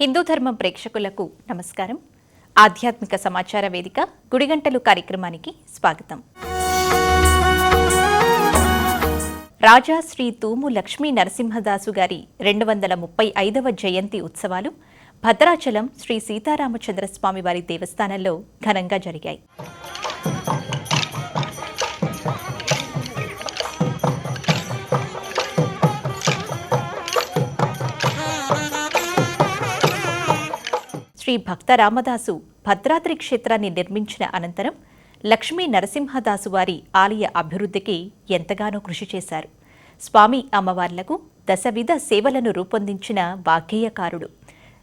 హిందూ ధర్మం ప్రేక్షకులకు నమస్కారం. ఆధ్యాత్మిక సమాచార వేదిక గుడిగంటలు కార్యక్రమానికి స్వాగతం. రాజా శ్రీ తూము లక్ష్మీ నరసింహదాసు గారి రెండు వందల ముప్పై ఐదవ జయంతి ఉత్సవాలు భద్రాచలం శ్రీ సీతారామచంద్ర స్వామి వారి దేవస్థానంలో ఘనంగా జరిగాయి. శ్రీ భక్త రామదాసు భద్రాద్రి క్షేత్రాన్ని నిర్మించిన అనంతరం లక్ష్మీ నరసింహదాసు వారి ఆలయ అభివృద్ధికి ఎంతగానో కృషి చేశారు. స్వామి అమ్మవార్లకు దశవిధ సేవలను రూపొందించిన వాగ్గేయకారుడు.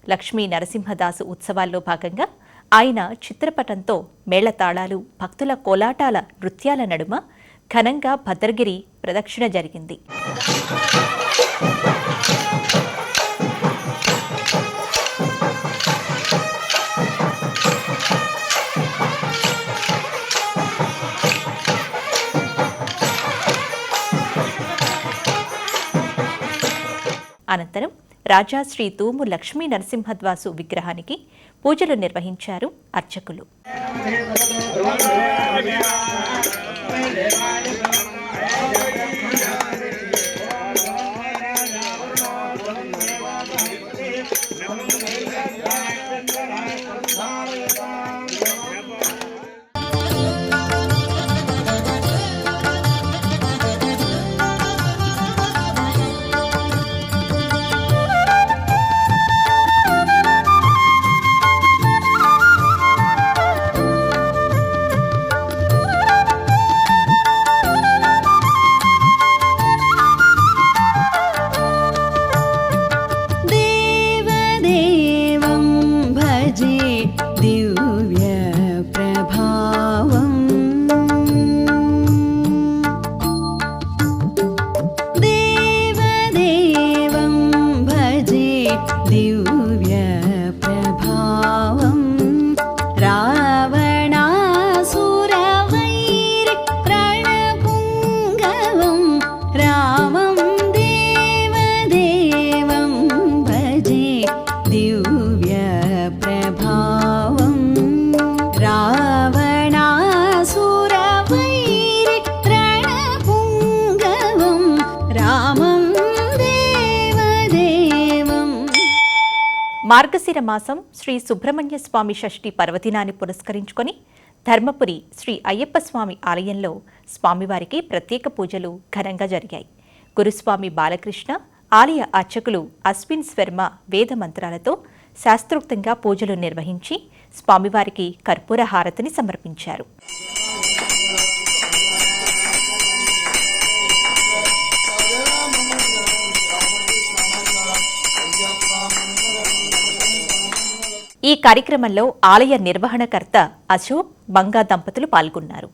లక్ష్మీ నరసింహదాసు ఉత్సవాల్లో భాగంగా ఆయన చిత్రపటంతో మేళతాళాలు భక్తుల కోలాటాల నృత్యాల నడుమ ఘనంగా భద్రగిరి ప్రదక్షిణ జరిగింది. అనంతరం రాజా శ్రీ తూము లక్ష్మీ నరసింహద్వాసు విగ్రహానికి పూజలు నిర్వహించారు అర్చకులు. మార్గశిర మాసం శ్రీ సుబ్రహ్మణ్య స్వామి షష్ఠి పర్వదినాన్ని పురస్కరించుకొని ధర్మపురి శ్రీ అయ్యప్ప స్వామి ఆలయంలో స్వామివారికి ప్రత్యేక పూజలు ఘనంగా జరిగాయి. గురుస్వామి బాలకృష్ణ ఆలయ అర్చకులు అశ్విన్ స్వర్మ వేద మంత్రాలతో శాస్త్రోక్తంగా పూజలు నిర్వహించి స్వామివారికి కర్పూర హారతిని సమర్పించారు. ఈ కార్యక్రమంలో ఆలయ నిర్వహణకర్త అశోక్ బంగా దంపతులు పాల్గొన్నారు.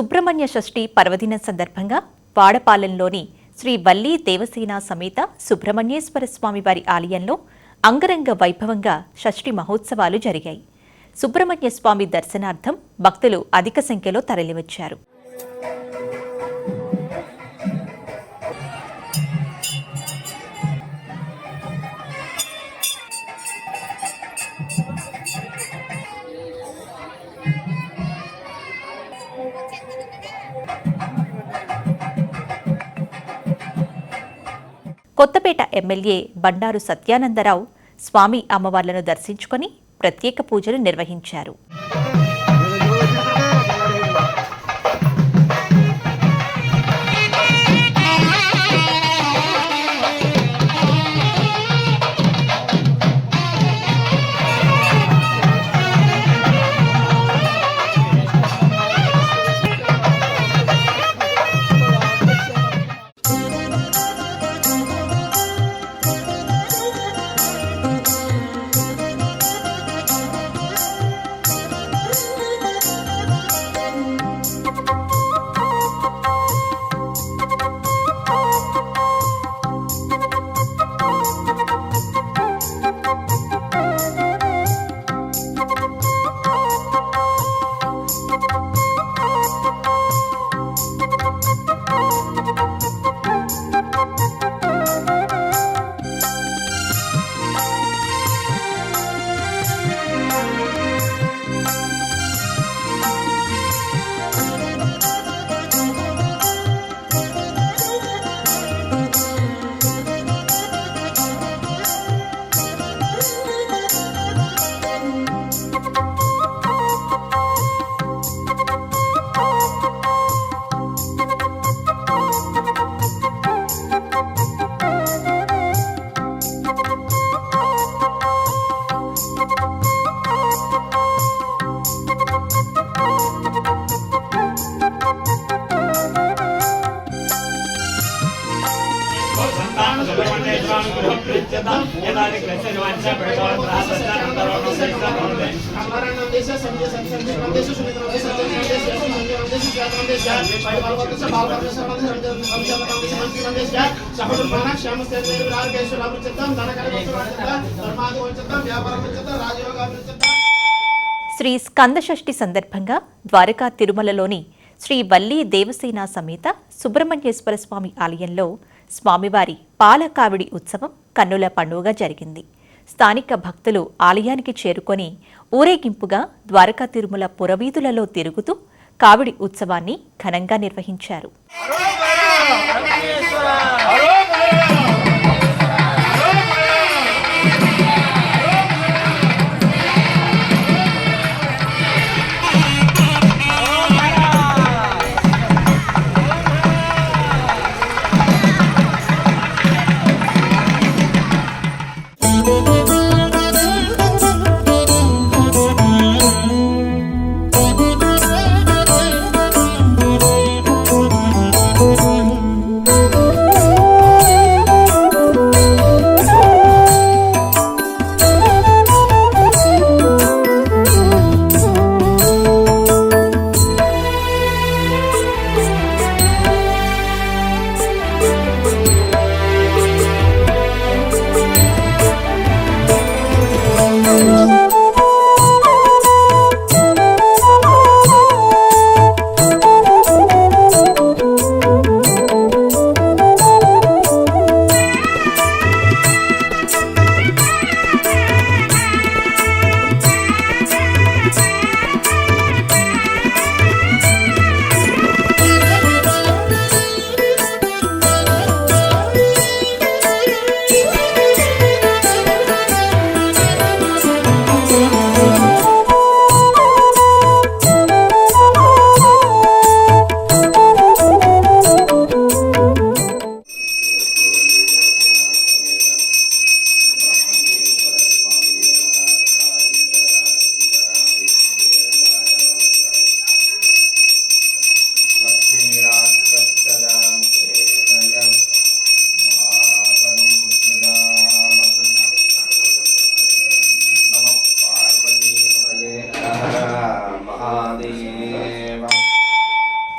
సుబ్రహ్మణ్య షష్ఠి పర్వదిన సందర్భంగా వాడపాలెంలోని శ్రీ వల్లీ దేవసేన సమేత సుబ్రహ్మణ్యేశ్వర స్వామి వారి ఆలయంలో అంగరంగ వైభవంగా షష్ఠి మహోత్సవాలు జరిగాయి. సుబ్రహ్మణ్య స్వామి దర్శనార్థం భక్తులు అధిక సంఖ్యలో తరలివచ్చారు. కొత్తపేట ఎమ్మెల్యే బండారు సత్యానందరావు స్వామి అమ్మవార్లను దర్శించుకొని ప్రత్యేక పూజలు నిర్వహించారు. శ్రీ స్కందషష్ఠి సందర్భంగా ద్వారకా తిరుమలలోని శ్రీ వల్లి దేవసేన సమేత సుబ్రహ్మణ్యేశ్వర స్వామి ఆలయంలో స్వామివారి పాలకావిడి ఉత్సవం కన్నుల పండుగ జరిగింది. స్థానిక భక్తులు ఆలయానికి చేరుకొని ఊరేగింపుగా ద్వారకా తిరుమల పురవీధులలో తిరుగుతూ కావిడి ఉత్సవాన్ని ఘనంగా నిర్వహించారు.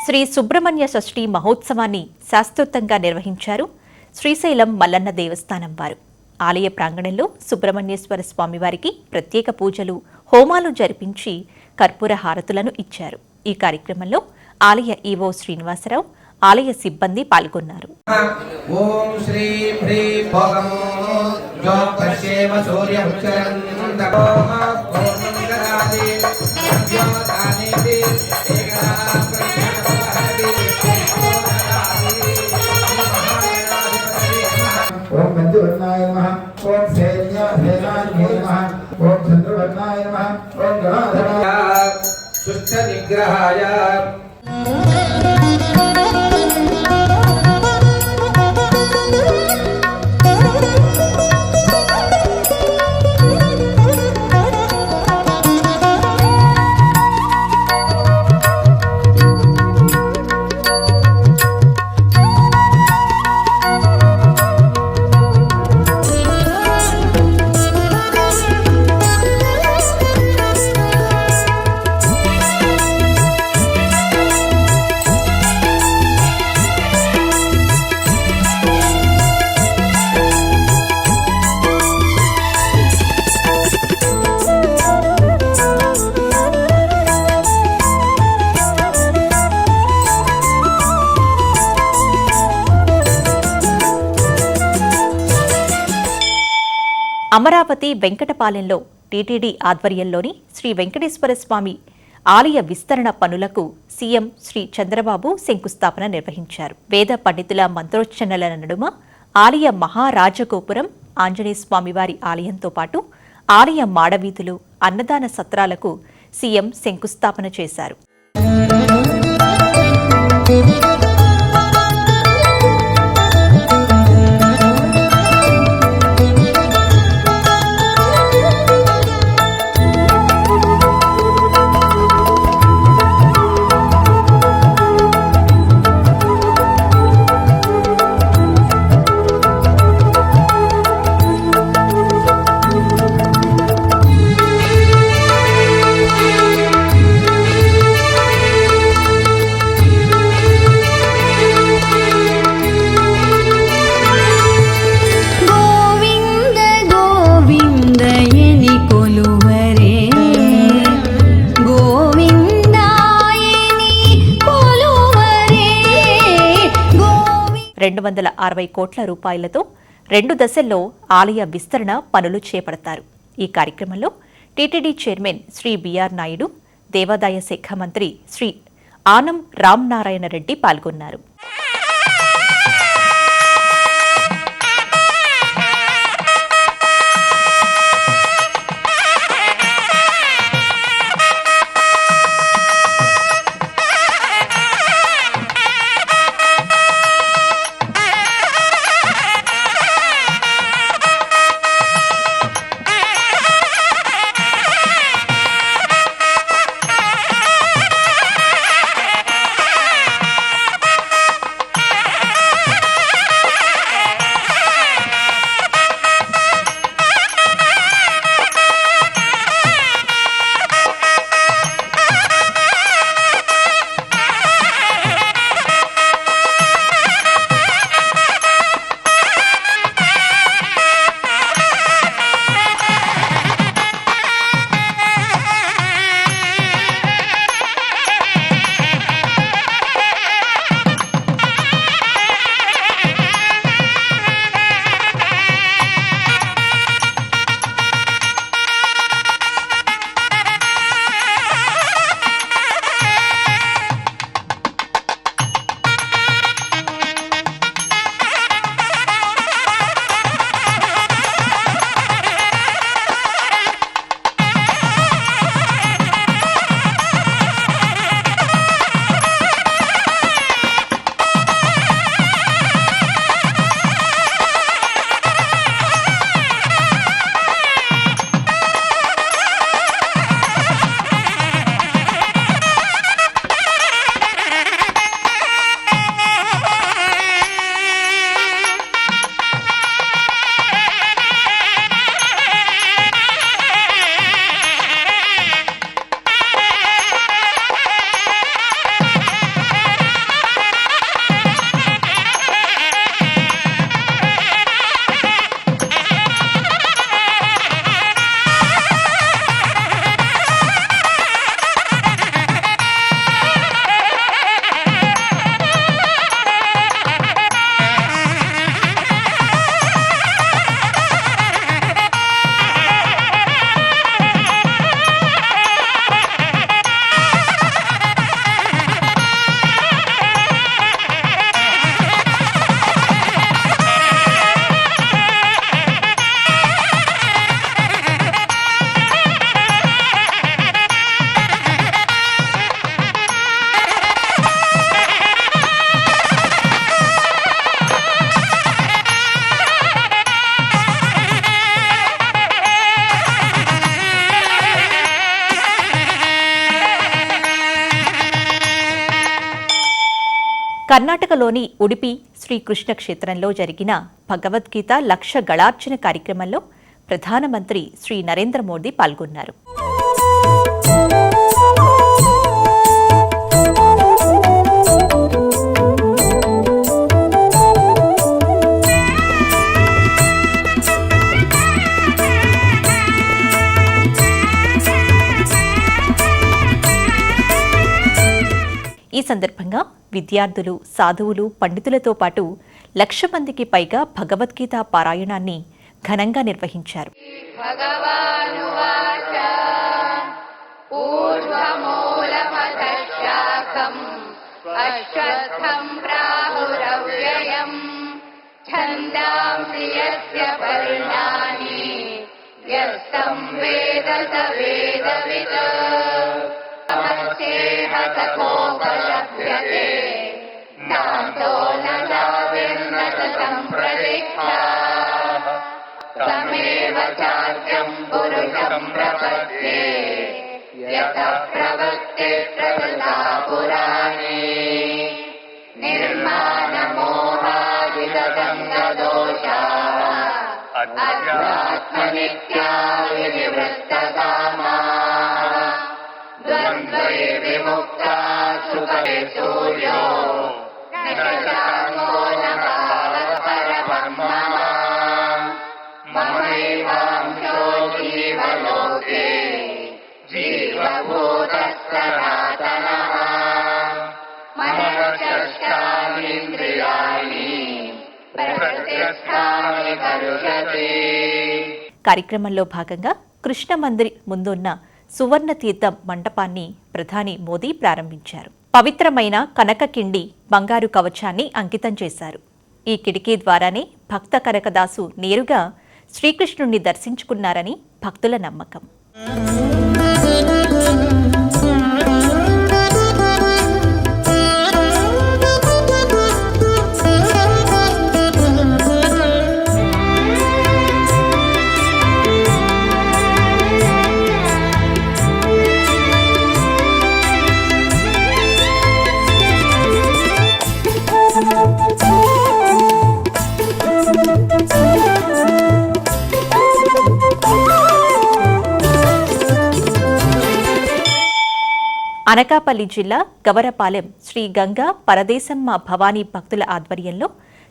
శ్రీ సుబ్రహ్మణ్య షష్ఠి మహోత్సవాన్ని శాస్త్రోక్తంగా నిర్వహించారు శ్రీశైలం మల్లన్న దేవస్థానం వారు. ఆలయ ప్రాంగణంలో సుబ్రహ్మణ్యేశ్వర స్వామివారికి ప్రత్యేక పూజలు హోమాలు జరిపించి కర్పూర హారతులను ఇచ్చారు. ఈ కార్యక్రమంలో ఆలయ ఈవో శ్రీనివాసరావు ఆలయ సిబ్బంది పాల్గొన్నారు. ఓం శ్రీం హ్రీం मंजुवर्णाय नमः। ओम सैन्य ओम चंद्रवर्णाय सुष्ठ निग्रहाय అమరావతి వెంకటపాలెంలో టీటీడీ ఆధ్వర్యంలోని శ్రీ వెంకటేశ్వర స్వామి ఆలయ విస్తరణ పనులకు సీఎం శ్రీ చంద్రబాబు శంకుస్థాపన నిర్వహించారు. వేద పండితుల మంత్రోచ్చరణల నడుమ ఆలయ మహారాజగోపురం ఆంజనేయ స్వామివారి ఆలయంతో పాటు ఆలయ మాడవీధులు అన్నదాన సత్రాలకు సీఎం శంకుస్థాపన చేశారు. రెండు వందల అరవై కోట్ల రూపాయలతో రెండు దశల్లో ఆలయ విస్తరణ పనులు చేపడతారు. ఈ కార్యక్రమంలో TTD chairman Shri B R Naidu దేవాదాయ శాఖ మంత్రి శ్రీ ఆనం రామ్నారాయణ రెడ్డి పాల్గొన్నారు. కర్ణాటకలోని ఉడిపి శ్రీకృష్ణ క్షేత్రంలో జరిగిన భగవద్గీత లక్ష గళార్చన కార్యక్రమంలో ప్రధానమంత్రి శ్రీ నరేంద్ర మోదీ పాల్గొన్నారు. ఈ సందర్భంగా విద్యార్థులు సాధువులు పండితులతో పాటు లక్ష మందికి పైగా భగవద్గీత పారాయణాన్ని ఘనంగా నిర్వహించారు Yeah. ो न का विन्द्रम्प्रयिता तमेव चाद्यम् पुरुषम् प्रपद्ये यतप्रवत्ते प्रणे। निर्मानमो नाविरतङ्गदोषा अन्यमात्मनित्याय विमुक्ता गन्त्रैर्विमुक्ता सूर्यो। न शशाङ्को न परब्रह्मः ममैवांशो जीवलोके जीवभूतः सनातनः मनश्चष्टानीन्द्रियाणि प्रकृतिस्थानि करुषते కార్యక్రమంలో భాగంగా కృష్ణ మందిర్ ముందున్న సువర్ణ తీర్థం మంటపాన్ని ప్రధాని మోదీ ప్రారంభించారు పవిత్రమైన కనకకిండి బంగారు కవచాన్ని అంకితం చేశారు. ఈ కిటికీ ద్వారానే భక్త కనకదాసు నేరుగా శ్రీకృష్ణుణ్ణి దర్శించుకున్నారని భక్తుల నమ్మకం. అనకాపల్లి జిల్లా గవరపాలెం శ్రీ గంగా పరదేశమ్మ భవానీ భక్తుల ఆధ్వర్యంలో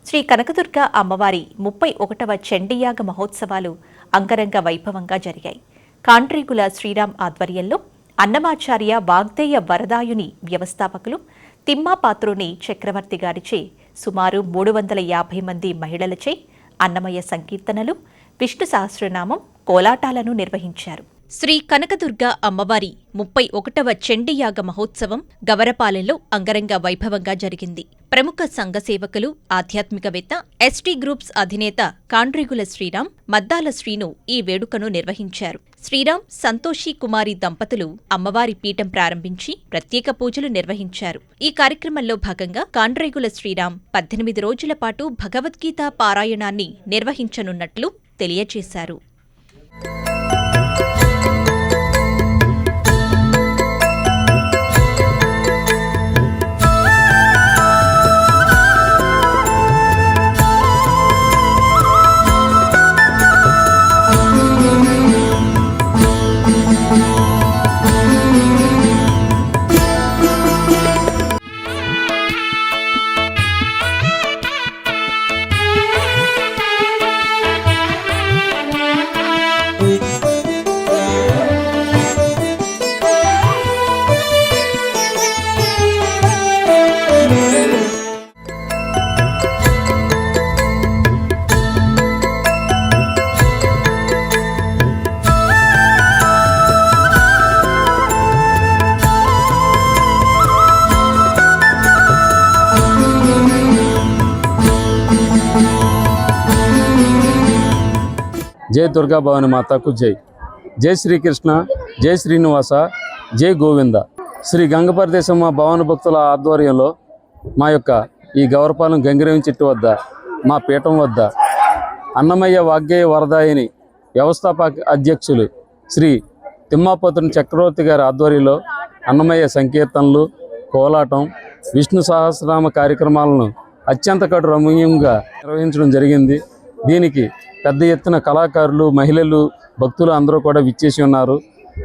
శ్రీ కనకదుర్గ అమ్మవారి ముప్పై ఒకటవ చండీయాగ మహోత్సవాలు అంగరంగ వైభవంగా జరిగాయి. కాంట్రీగుల శ్రీరామ్ ఆధ్వర్యంలో అన్నమాచార్య వాగ్దేయ వరదాయుని వ్యవస్థాపకులు తిమ్మాపాత్రుని చక్రవర్తి గారిచే సుమారు మూడు వందల యాభై మంది మహిళలచే అన్నమయ్య సంకీర్తనలు విష్ణు సహస్రనామం కోలాటాలను నిర్వహించారు. శ్రీ కనకదుర్గ అమ్మవారి ముప్పై ఒకటవ చండీయాగ మహోత్సవం గవరపాలెంలో అంగరంగ వైభవంగా జరిగింది. ప్రముఖ సంఘ సేవకులు ఆధ్యాత్మికవేత్త ఎస్టీ గ్రూప్స్ అధినేత కాండ్రిగుల శ్రీరామ్ మద్దాల శ్రీను ఈ వేడుకను నిర్వహించారు. శ్రీరామ్ సంతోషి కుమారి దంపతులు అమ్మవారి పీఠం ప్రారంభించి ప్రత్యేక పూజలు నిర్వహించారు. ఈ కార్యక్రమంలో భాగంగా కాండ్రేగుల శ్రీరామ్ పద్దెనిమిది రోజుల పాటు భగవద్గీత పారాయణాన్ని నిర్వహించనున్నట్లు తెలియజేశారు. జై దుర్గా భవాని మాతకు జై. జై శ్రీకృష్ణ జై శ్రీనివాస జై గోవింద. శ్రీ గంగపరదేశమ్మ భవన భక్తుల ఆధ్వర్యంలో మా యొక్క ఈ గౌరపాలెం గంగిరేవి చెట్టు వద్ద మా పీఠం వద్ద అన్నమయ్య వాగ్గేయ వరదాయిని వ్యవస్థాపక అధ్యక్షులు శ్రీ తిమ్మాపతుని చక్రవర్తి గారి ఆధ్వర్యంలో అన్నమయ్య సంకీర్తనలు కోలాటం విష్ణు సహస్రనామ కార్యక్రమాలను అత్యంత కడు రమణీయంగా నిర్వహించడం జరిగింది. దీనికి పెద్ద ఎత్తున కళాకారులు మహిళలు భక్తులు అందరూ కూడా విచ్చేసి ఉన్నారు.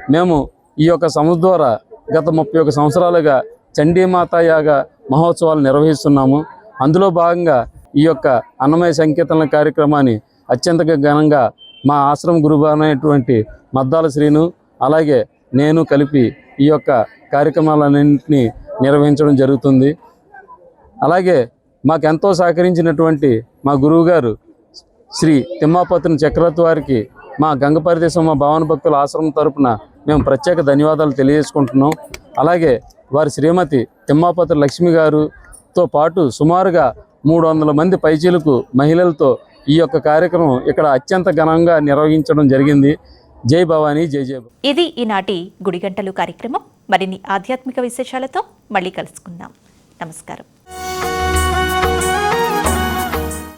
మేము ఈ యొక్క సంస్థ ద్వారా గత ముప్పై ఒక సంవత్సరాలుగా చండీమాత యాగ మహోత్సవాలు నిర్వహిస్తున్నాము. అందులో భాగంగా ఈ యొక్క అన్నమయ సంకీర్తనల కార్యక్రమాన్ని అత్యంత ఘనంగా మా ఆశ్రమ గురువు అనేటువంటి మద్దాల శ్రీను అలాగే నేను కలిపి ఈ యొక్క కార్యక్రమాలన్నింటినీ నిర్వహించడం జరుగుతుంది. అలాగే మాకెంతో సహకరించినటువంటి మా గురువుగారు శ్రీ తిమ్మాపత్రుని చక్రవర్తి వారికి మా గంగపరిదేశం మా భావన భక్తుల ఆశ్రమం తరపున మేము ప్రత్యేక ధన్యవాదాలు తెలియజేసుకుంటున్నాం. అలాగే వారి శ్రీమతి తిమ్మాపత్రి లక్ష్మి గారుతో పాటు సుమారుగా మూడు వందల మంది పైచీలకు మహిళలతో ఈ యొక్క కార్యక్రమం ఇక్కడ అత్యంత ఘనంగా నిర్వహించడం జరిగింది. జై భవానీ జై జై ఇది ఈనాటి గుడిగంటలు కార్యక్రమం. మరిన్ని ఆధ్యాత్మిక విశేషాలతో మళ్ళీ కలుసుకుందాం. నమస్కారం.